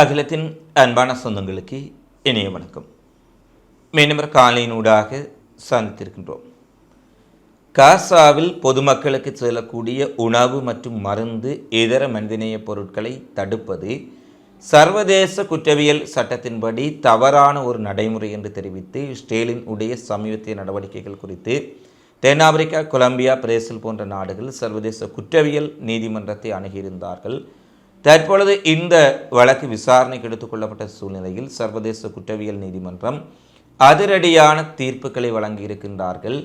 அகிலத்தின் அன்பான சொந்தங்களுக்கு இணைய வணக்கம். மீண்டும் காலையினூடாக சந்தித்திருக்கின்றோம். காசாவில் பொதுமக்களுக்கு செல்லக்கூடிய உணவு மற்றும் மருந்து இதர மனிதநேய பொருட்களை தடுப்பது சர்வதேச குற்றவியல் சட்டத்தின்படி தவறான ஒரு நடைமுறை என்று தெரிவித்து ஸ்டேலின் உடைய சமீபத்திய நடவடிக்கைகள் குறித்து தென்னாப்பிரிக்கா கொலம்பியா பிரேசில் போன்ற நாடுகள் சர்வதேச குற்றவியல் நீதிமன்றத்தை அணுகியிருந்தார்கள். தற்பொழுது இந்த வழக்கு விசாரணைக்கு எடுத்துக்கொள்ளப்பட்ட சூழ்நிலையில் சர்வதேச குற்றவியல் நீதிமன்றம் அதிரடியான தீர்ப்புகளை வழங்கியிருக்கின்றார்கள்.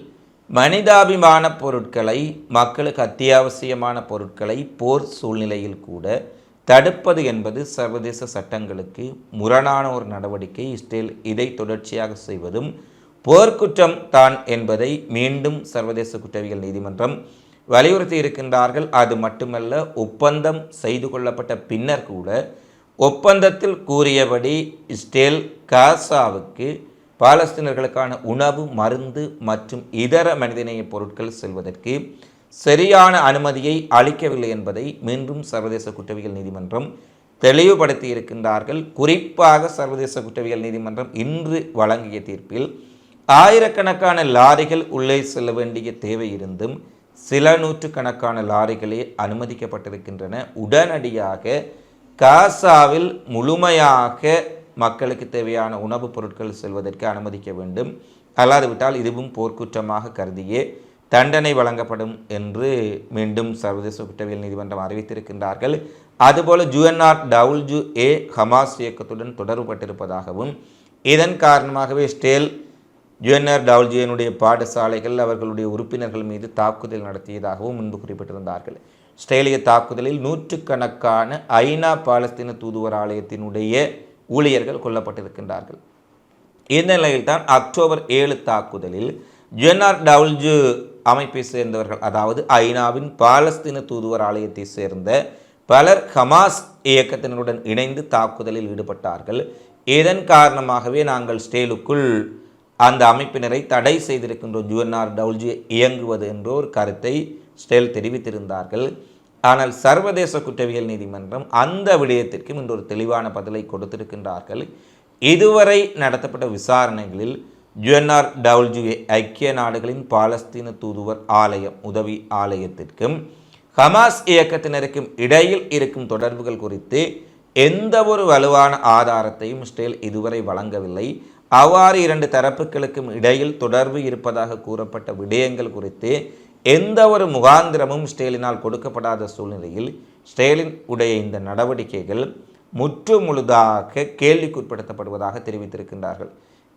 மனிதாபிமான பொருட்களை மக்களுக்கு அத்தியாவசியமான பொருட்களை போர் சூழ்நிலையில் கூட தடுப்பது என்பது சர்வதேச சட்டங்களுக்கு முரணான ஒரு நடவடிக்கை. இஸ்ரேல் இதை தொடர்ச்சியாக செய்வதும் போர்க்குற்றம் தான் என்பதை மீண்டும் சர்வதேச குற்றவியல் நீதிமன்றம் வலியுறுத்தி இருக்கின்றார்கள். அது மட்டுமல்ல ஒப்பந்தம் செய்து கொள்ளப்பட்ட பின்னர் கூட ஒப்பந்தத்தில் கூறியபடி இஸ்ரேல் காசாவுக்கு பாலஸ்தீனர்களுக்கான உணவு மருந்து மற்றும் இதர மனிதநேய பொருட்கள் செல்வதற்கு சரியான அனுமதியை அளிக்கவில்லை என்பதை மீண்டும் சர்வதேச குற்றவியல் நீதிமன்றம் தெளிவுபடுத்தி இருக்கின்றார்கள். குறிப்பாக சர்வதேச குற்றவியல் நீதிமன்றம் இன்று வழங்கிய தீர்ப்பில் ஆயிரக்கணக்கான லாரிகள் உள்ளே செல்ல வேண்டிய தேவை இருந்தும் சில நூற்றுக்கணக்கான லாரிகளே அனுமதிக்கப்பட்டிருக்கின்றன. உடனடியாக காசாவில் முழுமையாக மக்களுக்கு தேவையான உணவுப் பொருட்கள் செல்வதற்கு அனுமதிக்க வேண்டும். அல்லாதுவிட்டால் இதுவும் போர்க்குற்றமாக கருதியே தண்டனை வழங்கப்படும் என்று மீண்டும் சர்வதேச குற்றவியல் நீதிமன்றம் அறிவித்திருக்கின்றார்கள். அதுபோல ஜூஎன்ஆர் டவுல்ஜு ஏ ஹமாஸ் இயக்கத்துடன் தொடர்புபட்டிருப்பதாகவும் இதன் காரணமாகவே ஸ்டேல் ஜூஎன்ஆர் டவுல்ஜியனுடைய பாடசாலைகள் அவர்களுடைய உறுப்பினர்கள் மீது தாக்குதல் நடத்தியதாகவும் முன்பு குறிப்பிட்டிருந்தார்கள். இஸ்ரேலிய தாக்குதலில் நூற்றுக்கணக்கான ஐநா பாலஸ்தீன தூதுவர் ஆலயத்தினுடைய ஊழியர்கள் கொல்லப்பட்டிருக்கின்றார்கள். இந்த நிலையில்தான் அக்டோபர் ஏழு தாக்குதலில் ஜென்ஆர் டவுல்ஜு அமைப்பை சேர்ந்தவர்கள் அதாவது ஐநாவின் பாலஸ்தீன தூதுவர் ஆலயத்தை சேர்ந்த பலர் ஹமாஸ் இயக்கத்தினருடன் இணைந்து தாக்குதலில் ஈடுபட்டார்கள். இதன் காரணமாகவே நாங்கள் ஸ்டேலுக்குள் அந்த அமைப்பினரை தடை செய்திருக்கின்றோம் ஜுவன்னார் டவுல்ஜி இயங்குவது என்ற ஒரு கருத்தை ஸ்டெல் தெரிவித்திருந்தார்கள். ஆனால் சர்வதேச குற்றவியல் நீதிமன்றம் அந்த விடயத்திற்கும் இன்று ஒரு தெளிவான பதிலை கொடுத்திருக்கின்றார்கள். இதுவரை நடத்தப்பட்ட விசாரணைகளில் ஜுஎன்ஆர் டவுல்ஜியை ஐக்கிய நாடுகளின் பாலஸ்தீன தூதுவர் ஆலயம் உதவி ஆலயத்திற்கும் ஹமாஸ் இயக்கத்தினருக்கும் இடையில் இருக்கும் தொடர்புகள் குறித்து எந்த ஒரு வலுவான ஆதாரத்தையும் ஸ்டேல் இதுவரை வழங்கவில்லை. அவ்வாறு இரண்டு தரப்புகளுக்கும் இடையில் தொடர்பு இருப்பதாக கூறப்பட்ட விடயங்கள் குறித்து எந்த ஒரு முகாந்திரமும் ஸ்டேலினால் கொடுக்கப்படாத சூழ்நிலையில் ஸ்டேலின் உடைய இந்த நடவடிக்கைகள் முற்று முழுதாக கேள்விக்குட்படுத்தப்படுவதாக தெரிவித்திருக்கின்றார்கள்.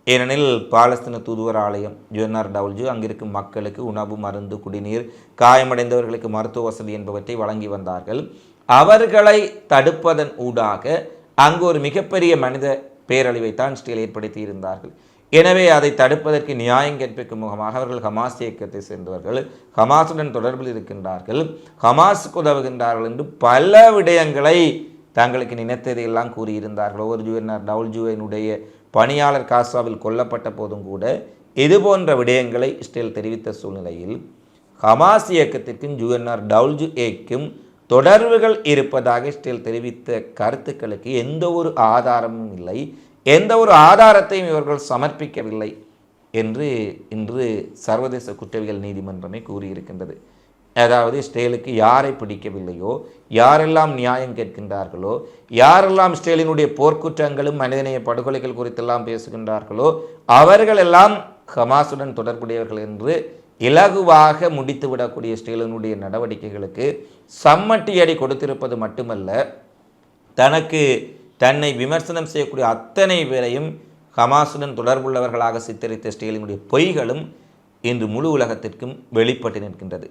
ஏனெனில் பாலஸ்தீன தூதுவர் ஆலயம் ஜுஎன்ஆர் டவுல்ஜு அங்கிருக்கும் மக்களுக்கு உணவு மருந்து குடிநீர் காயமடைந்தவர்களுக்கு மருத்துவ வசதி என்பவற்றை வழங்கி வந்தார்கள். அவர்களை தடுப்பதன் ஊடாக அங்கு ஒரு மிகப்பெரிய மனித பேரழிவைத்தான் ஸ்டீல் ஏற்படுத்தி இருந்தார்கள். எனவே அதை தடுப்பதற்கு நியாயம் கற்பிக்கும் முகமாக அவர்கள் ஹமாஸ் இயக்கத்தை சேர்ந்தவர்கள் ஹமாஸுடன் தொடர்பில் இருக்கின்றார்கள். ஹமாஸுக்கு உதவுகின்றார்கள் என்று பல விடயங்களை தங்களுக்கு நினைத்ததையெல்லாம் கூறியிருந்தார்கள். ஒவ்வொரு ஜூவினர் டவுல் ஜூவினுடைய பணியாளர் காசாவில் கொல்லப்பட்ட போதும் கூட இது போன்ற விடயங்களை ஸ்டேல் தெரிவித்த சூழ்நிலையில் ஹமாஸ் இயக்கத்திற்கும் ஜூஎன்ஆர் டவுல்ஜு ஏக்கும் தொடர்புகள் இருப்பதாக ஸ்டேல் தெரிவித்த கருத்துக்களுக்கு எந்த ஒரு ஆதாரமும் இல்லை. எந்த ஒரு ஆதாரத்தையும் இவர்கள் சமர்ப்பிக்கவில்லை என்று இன்று சர்வதேச குற்றவியல் நீதிமன்றமே கூறியிருக்கின்றது. அதாவது ஸ்டேலுக்கு யாரை பிடிக்கவில்லையோ யாரெல்லாம் நியாயம் கேட்கின்றார்களோ யாரெல்லாம் ஸ்டேலினுடைய போர்க்குற்றங்களும் மனிதநேய படுகொலைகள் குறித்தெல்லாம் பேசுகின்றார்களோ அவர்களெல்லாம் ஹமாசுடன் தொடர்புடையவர்கள் என்று இலகுவாக முடித்துவிடக்கூடிய ஸ்டேலினுடைய நடவடிக்கைகளுக்கு சம்மட்டியடி கொடுத்திருப்பது மட்டுமல்ல தனக்கு தன்னை விமர்சனம் செய்யக்கூடிய அத்தனை பேரையும் ஹமாசுடன் தொடர்புள்ளவர்களாக சித்தரித்த ஸ்டீலினுடைய பொய்களும் இன்று முழு உலகத்திற்கும் வெளிப்பட்டு நிற்கின்றது.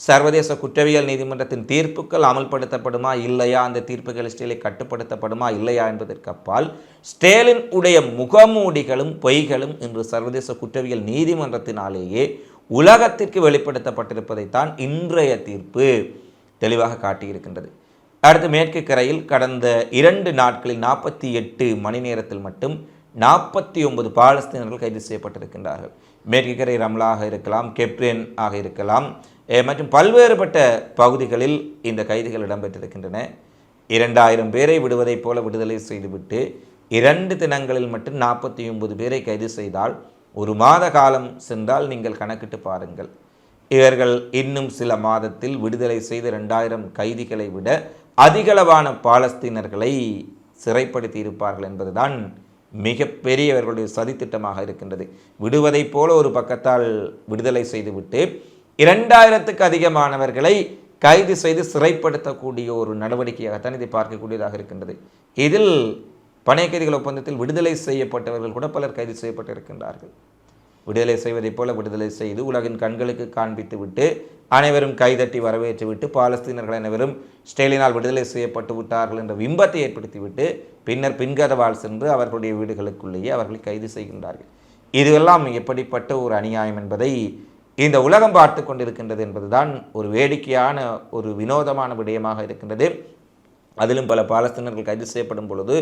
சர்வதேச குற்றவியல் நீதிமன்றத்தின் தீர்ப்புகள் அமல்படுத்தப்படுமா இல்லையா? அந்த தீர்ப்புகள் ஸ்டேலை கட்டுப்படுத்தப்படுமா இல்லையா என்பதற்கு அப்பால் ஸ்டேலின் உடைய முகமூடிகளும் பொய்களும் இன்று சர்வதேச குற்றவியல் நீதிமன்றத்தினாலேயே உலகத்திற்கு வெளிப்படுத்தப்பட்டிருப்பதைத்தான் இன்றைய தீர்ப்பு தெளிவாக காட்டியிருக்கின்றது. அடுத்து மேற்கு கரையில் கடந்த இரண்டு நாட்களில் நாற்பத்தி எட்டு மணி நேரத்தில் மட்டும் நாற்பத்தி ஒன்பது பாலஸ்தீனர்கள் கைது செய்யப்பட்டிருக்கின்றார்கள். மேற்கு கரை ரம்லாக இருக்கலாம் கெப்ரேன் ஆக இருக்கலாம் மற்றும் பல்வேறுபட்ட பகுதிகளில் இந்த கைதுகள் இடம்பெற்றிருக்கின்றன. இரண்டாயிரம் பேரை விடுவதைப் போல விடுதலை செய்துவிட்டு இரண்டு தினங்களில் மட்டும் நாற்பத்தி ஒன்பது பேரை கைது செய்தால் ஒரு மாத காலம் சென்றால் நீங்கள் கணக்கிட்டு பாருங்கள். இவர்கள் இன்னும் சில மாதத்தில் விடுதலை செய்த ரெண்டாயிரம் கைதிகளை விட அதிகளவான பாலஸ்தீனர்களை சிறைப்படுத்தி இருப்பார்கள் என்பதுதான் மிகப்பெரிய இவர்களுடைய சதித்திட்டமாக இருக்கின்றது. விடுவதைப் போல ஒரு பக்கத்தால் விடுதலை செய்துவிட்டு இரண்டாயிரத்துக்கு அதிகமானவர்களை கைது செய்து சிறைப்படுத்தக்கூடிய ஒரு நடவடிக்கையாகத்தான் இதை பார்க்கக்கூடியதாக இருக்கின்றது. இதில் பணைய கைதிகள் ஒப்பந்தத்தில் விடுதலை செய்யப்பட்டவர்கள் கூட பலர் கைது செய்யப்பட்டிருக்கின்றார்கள். விடுதலை செய்வதைப் போல விடுதலை செய்து உலகின் கண்களுக்கு காண்பித்து விட்டு அனைவரும் கைதட்டி வரவேற்று விட்டு பாலஸ்தீனர்கள் அனைவரும் ஸ்டெலினால் விடுதலை செய்யப்பட்டு விட்டார்கள் என்ற விம்பத்தை ஏற்படுத்திவிட்டு பின்னர் பின்கதவால் சென்று அவர்களுடைய வீடுகளுக்குள்ளேயே அவர்களை கைது செய்கின்றார்கள். இதுவெல்லாம் எப்படிப்பட்ட ஒரு அநியாயம் என்பதை இந்த உலகம் பார்த்து கொண்டிருக்கின்றது என்பதுதான் ஒரு வேடிக்கையான ஒரு வினோதமான விடயமாக இருக்கின்றது. அதிலும் பல பாலஸ்தீனர்கள் கைது செய்யப்படும் பொழுது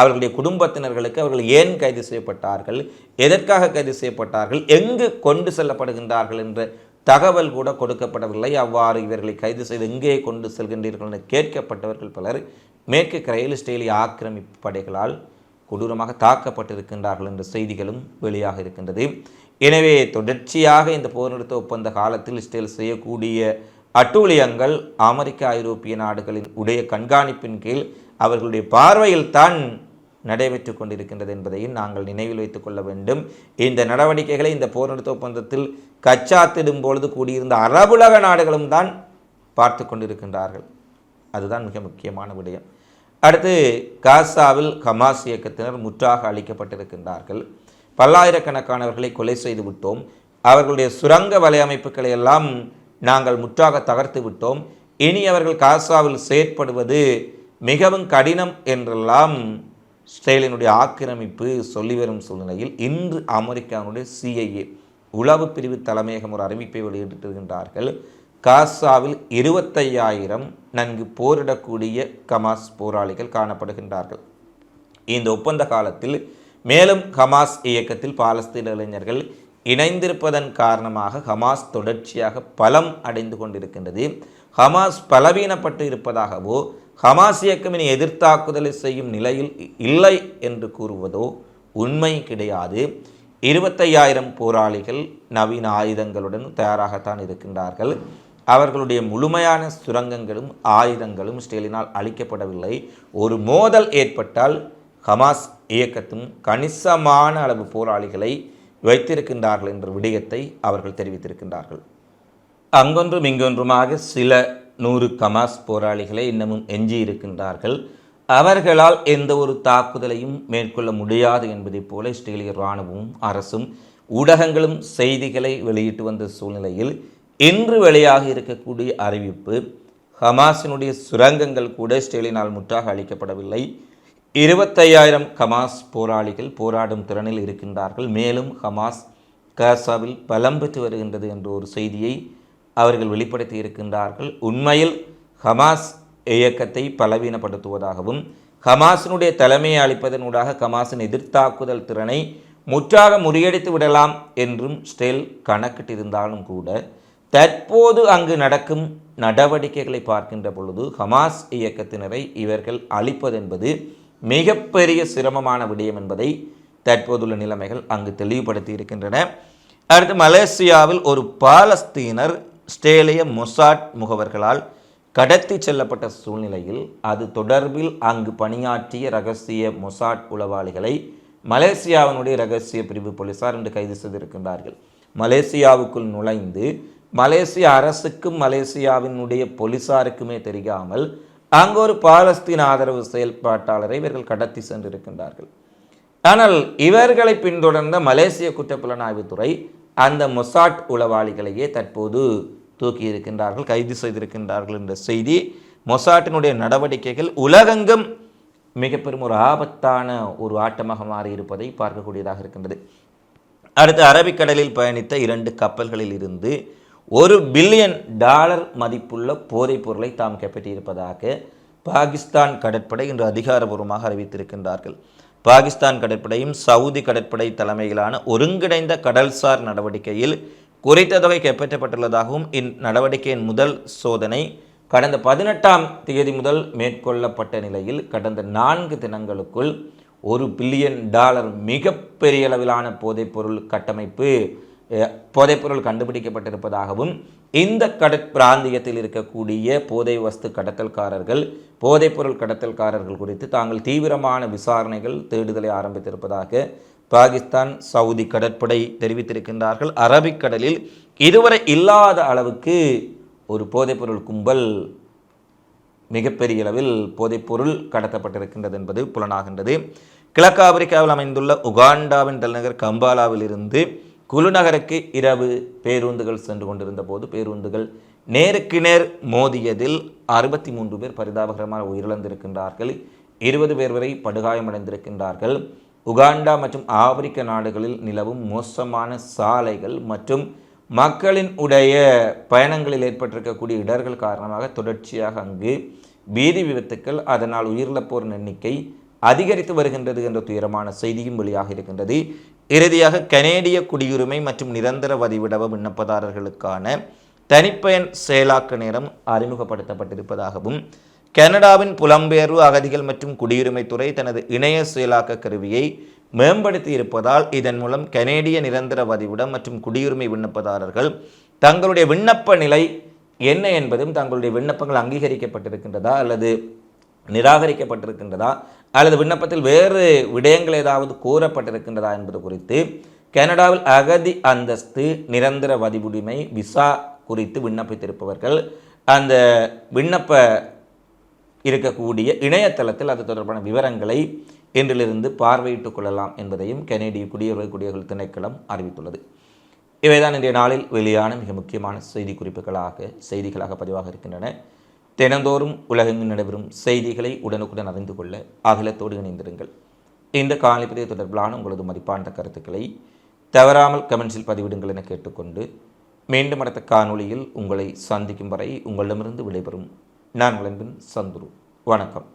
அவர்களுடைய குடும்பத்தினர்களுக்கு அவர்கள் ஏன் கைது செய்யப்பட்டார்கள்? எதற்காக கைது செய்யப்பட்டார்கள்? எங்கு கொண்டு செல்லப்படுகின்றார்கள் என்ற தகவல் கூட கொடுக்கப்படவில்லை. அவ்வாறு இவர்களை கைது செய்து எங்கே கொண்டு செல்கின்றீர்கள் என கேட்கப்பட்டவர்கள் பலர் மேற்கு கரையில் இஸ்ரேலிய ஆக்கிரமிப்பு படைகளால் கொடூரமாக தாக்கப்பட்டிருக்கின்றார்கள் என்ற செய்திகளும் வெளியாக இருக்கின்றது. எனவே தொடர்ச்சியாக இந்த போர் நிறுத்த ஒப்பந்த காலத்தில் இஸ்ரேல் செய்யக்கூடிய அட்டூழியங்கள் அமெரிக்க ஐரோப்பிய நாடுகளின் உடைய கண்காணிப்பின் கீழ் அவர்களுடைய பார்வையில் தான் நடைபெற்று கொண்டிருக்கின்றது என்பதையும் நாங்கள் நினைவில் வைத்துக் கொள்ள வேண்டும். இந்த நடவடிக்கைகளை இந்த போர் நிறுத்த ஒப்பந்தத்தில் கச்சாத்திடும் பொழுது கூடியிருந்த அரபுலக நாடுகளும் தான் பார்த்து கொண்டிருக்கின்றார்கள். அதுதான் மிக முக்கியமான விடயம். அடுத்து காசாவில் ஹமாஸ் இயக்கத்தினர் முற்றாக அளிக்கப்பட்டிருக்கின்றார்கள் பல்லாயிரக்கணக்கானவர்களை கொலை செய்து விட்டோம். அவர்களுடைய சுரங்க வலையமைப்புகளை எல்லாம் நாங்கள் முற்றாக தகர்த்து விட்டோம். இனி அவர்கள் காசாவில் செயற்படுவது மிகவும் கடினம் என்றெல்லாம் இஸ்ரேலினுடைய ஆக்கிரமிப்பு சொல்லி வரும் சூழ்நிலையில் இன்று அமெரிக்காவுடைய சிஐஏ உளவு பிரிவு தலைமையகம் ஒரு அறிவிப்பை வெளியிட்டிருக்கின்றார்கள். காசாவில் இருபத்தையாயிரம் நன்கு போரிடக்கூடிய கமாஸ் போராளிகள் காணப்படுகின்றார்கள். இந்த ஒப்பந்த காலத்தில் மேலும் ஹமாஸ் இயக்கத்தில் பாலஸ்தீன இளைஞர்கள் இணைந்திருப்பதன் காரணமாக ஹமாஸ் தொடர்ச்சியாக பலம் அடைந்து கொண்டிருக்கின்றது. ஹமாஸ் பலவீனப்பட்டு இருப்பதாகவோ ஹமாஸ் இயக்கம் இனி எதிர்த்தாக்குதலை செய்யும் நிலையில் இல்லை என்று கூறுவதோ உண்மை கிடையாது. இருபத்தையாயிரம் போராளிகள் நவீன ஆயுதங்களுடன் தயாராகத்தான் இருக்கின்றார்கள். அவர்களுடைய முழுமையான சுரங்கங்களும் ஆயுதங்களும் ஸ்டேலினால் அளிக்கப்படவில்லை ஒரு மோதல் ஏற்பட்டால் ஹமாஸ் இயக்கத்தும் கணிசமான அளவு போராளிகளை வைத்திருக்கின்றார்கள் என்ற விடயத்தை அவர்கள் தெரிவித்திருக்கின்றார்கள். அங்கொன்றும் இங்கொன்றுமாக சில நூறு கமாஸ் போராளிகளை இன்னமும் எஞ்சி இருக்கின்றார்கள் அவர்களால் எந்த ஒரு தாக்குதலையும் மேற்கொள்ள முடியாது என்பதைப் போல இஸ்ரேலிய இராணுவமும் அரசும் ஊடகங்களும் செய்திகளை வெளியிட்டு வந்த சூழ்நிலையில் இன்று வெளியாக இருக்கக்கூடிய அறிவிப்பு ஹமாஸினுடைய சுரங்கங்கள் கூட இஸ்ரேலினால் முற்றாக அளிக்கப்படவில்லை இருபத்தையாயிரம் ஹமாஸ் போராளிகள் போராடும் திறனில் இருக்கின்றார்கள். மேலும் ஹமாஸ் காசாவில் பலம் பெற்று வருகின்றது என்ற ஒரு செய்தியை அவர்கள் வெளிப்படுத்தி இருக்கின்றார்கள். உண்மையில் ஹமாஸ் இயக்கத்தை பலவீனப்படுத்துவதாகவும் ஹமாஸினுடைய தலைமையை அளிப்பதனூடாக ஹமாஸின் எதிர்த்தாக்குதல் திறனை முற்றாக முறியடித்து விடலாம் என்றும் ஸ்டெல் கணக்கிட்டிருந்தாலும் கூட தற்போது அங்கு நடக்கும் நடவடிக்கைகளை பார்க்கின்ற பொழுது ஹமாஸ் இயக்கத்தினரை இவர்கள் அழிப்பதென்பது மிகப்பெரிய சிரமமான விடயம் என்பதை தற்போதுள்ள நிலைமைகள் அங்கு தெளிவுபடுத்தி இருக்கின்றன. அடுத்து மலேசியாவில் ஒரு பாலஸ்தீனர் ஸ்டேலிய மொசாட் முகவர்களால் கடத்தி செல்லப்பட்ட சூழ்நிலையில் அது தொடர்பில் அங்கு பணியாற்றிய ரகசிய மொசாட் உளவாளிகளை மலேசியாவினுடைய ரகசிய பிரிவு போலீசார் இன்று கைது செய்திருக்கின்றார்கள். மலேசியாவுக்குள் நுழைந்து மலேசிய அரசுக்கும் மலேசியாவினுடைய போலீசாருக்குமே தெரியாமல் அங்கு ஒரு பாலஸ்தீன ஆதரவு செயல்பாட்டாளரை இவர்கள் கடத்தி சென்றிருக்கின்றார்கள். ஆனால் இவர்களை பின்தொடர்ந்த மலேசிய குற்றப்புலனாய்வுத்துறை அந்த மொசாட் உளவாளிகளையே தற்போது தூக்கி இருக்கின்றார்கள் கைது செய்திருக்கின்றார்கள் என்ற செய்தி மொசாட்டினுடைய நடவடிக்கைகள் உலகெங்கும் மிக பெரும் ஒரு ஆபத்தான ஒரு ஆட்டமாக மாறி இருப்பதை பார்க்கக்கூடியதாக இருக்கின்றது. அடுத்து அரபிக்கடலில் பயணித்த இரண்டு கப்பல்களில் இருந்து ஒரு பில்லியன் டாலர் மதிப்புள்ள போதைப் பொருளை தாம் கைப்பற்றியிருப்பதாக பாகிஸ்தான் கடற்படை இன்று அதிகாரபூர்வமாக அறிவித்திருக்கின்றார்கள். பாகிஸ்தான் கடற்படையும் சவுதி கடற்படை தலைமையிலான ஒருங்கிணைந்த கடல்சார் நடவடிக்கையில் குறைத்த தொகை கைப்பற்றப்பட்டுள்ளதாகவும் இந்நடவடிக்கையின் முதல் சோதனை கடந்த பதினெட்டாம் தேதி முதல் மேற்கொள்ளப்பட்ட நிலையில் கடந்த நான்கு தினங்களுக்குள் ஒரு பில்லியன் டாலர் மிகப்பெரிய அளவிலான போதைப்பொருள் கட்டமைப்பு போதைப்பொருள் கண்டுபிடிக்கப்பட்டிருப்பதாகவும் இந்த கடற்பிராந்தியத்தில் இருக்கக்கூடிய போதை வஸ்து கடத்தல்காரர்கள் போதைப்பொருள் கடத்தல்காரர்கள் குறித்து தாங்கள் தீவிரமான விசாரணைகள் தேடுதலை ஆரம்பித்திருப்பதாக பாகிஸ்தான் சவுதி கடற்படை தெரிவித்திருக்கின்றார்கள். அரபிக்கடலில் இதுவரை இல்லாத அளவுக்கு ஒரு போதைப்பொருள் கும்பல் மிகப்பெரிய அளவில் போதைப்பொருள் கடத்தப்பட்டிருக்கின்றது என்பது புலனாகின்றது. கிழக்கு ஆப்பிரிக்காவில் அமைந்துள்ள உகாண்டாவின் தலைநகர் கம்பாலாவில் இருந்து குழுநகருக்கு இரவு பேருந்துகள் சென்று கொண்டிருந்த போது பேருந்துகள் நேருக்கு நேர் மோதியதில் அறுபத்தி மூன்று பேர் பரிதாபகரமாக உயிரிழந்திருக்கின்றார்கள். இருபது பேர் வரை படுகாயமடைந்திருக்கின்றார்கள். உகாண்டா மற்றும் ஆப்பிரிக்க நாடுகளில் நிலவும் மோசமான சாலைகள் மற்றும் மக்களின் உடைய பயணங்களில் ஏற்பட்டிருக்கக்கூடிய இடர்கள் காரணமாக தொடர்ச்சியாக அங்கு வீதி விபத்துக்கள் அதனால் உயிரிழப்போரின் எண்ணிக்கை அதிகரித்து வருகின்றது என்ற துயரமான செய்தியும் வெளியாக இருக்கின்றது. இறுதியாக கனேடிய குடியுரிமை மற்றும் நிரந்தர வதிவிடவ விண்ணப்பதாரர்களுக்கான தனிப்பயன் செயலாக்க நேரம் அறிமுகப்படுத்தப்பட்டிருப்பதாகவும் கனடாவின் புலம்பெயர்வு அகதிகள் மற்றும் குடியுரிமை துறை தனது இணைய செயலாக்க கருவியை மேம்படுத்தி இருப்பதால் இதன் மூலம் கனேடிய நிரந்தர வதிவிடம் மற்றும் குடியுரிமை விண்ணப்பதாரர்கள் தங்களுடைய விண்ணப்ப நிலை என்ன என்பதும் தங்களுடைய விண்ணப்பங்கள் அங்கீகரிக்கப்பட்டிருக்கின்றதா அல்லது நிராகரிக்கப்பட்டிருக்கின்றதா அல்லது விண்ணப்பத்தில் வேறு விடயங்கள் ஏதாவது கூறப்பட்டிருக்கின்றதா என்பது குறித்து கனடாவில் அகதி அந்தஸ்து நிரந்தர வதிவுரிமை விசா குறித்து விண்ணப்பித்திருப்பவர்கள் அந்த விண்ணப்ப இருக்கக்கூடிய இணையதளத்தில் அது தொடர்பான விவரங்களை இன்றிலிருந்து பார்வையிட்டுக் கொள்ளலாம் என்பதையும் கனேடிய குடியுரிமை குடியர்கள் திணைக்களம் அறிவித்துள்ளது. இவைதான் இன்றைய நாளில் வெளியான மிக முக்கியமான செய்தி குறிப்புகளாக செய்திகளாக பதிவாக இருக்கின்றன. தினந்தோறும் உலகெங்கும் நடைபெறும் செய்திகளை உடனுக்குடன் அறிந்து கொள்ள அகிலத்தோடு இணைந்திருங்கள். இந்த காணொலி தொடர்பிலான உங்களது மதிப்பான கருத்துக்களை தவறாமல் கமெண்ட்ஸில் பதிவிடுங்கள் என கேட்டுக்கொண்டு மீண்டும் அடுத்த காணொளியில் உங்களை சந்திக்கும் வரை உங்களிடமிருந்து விடைபெறும். நான் விளம்பின் சந்துரு. வணக்கம்.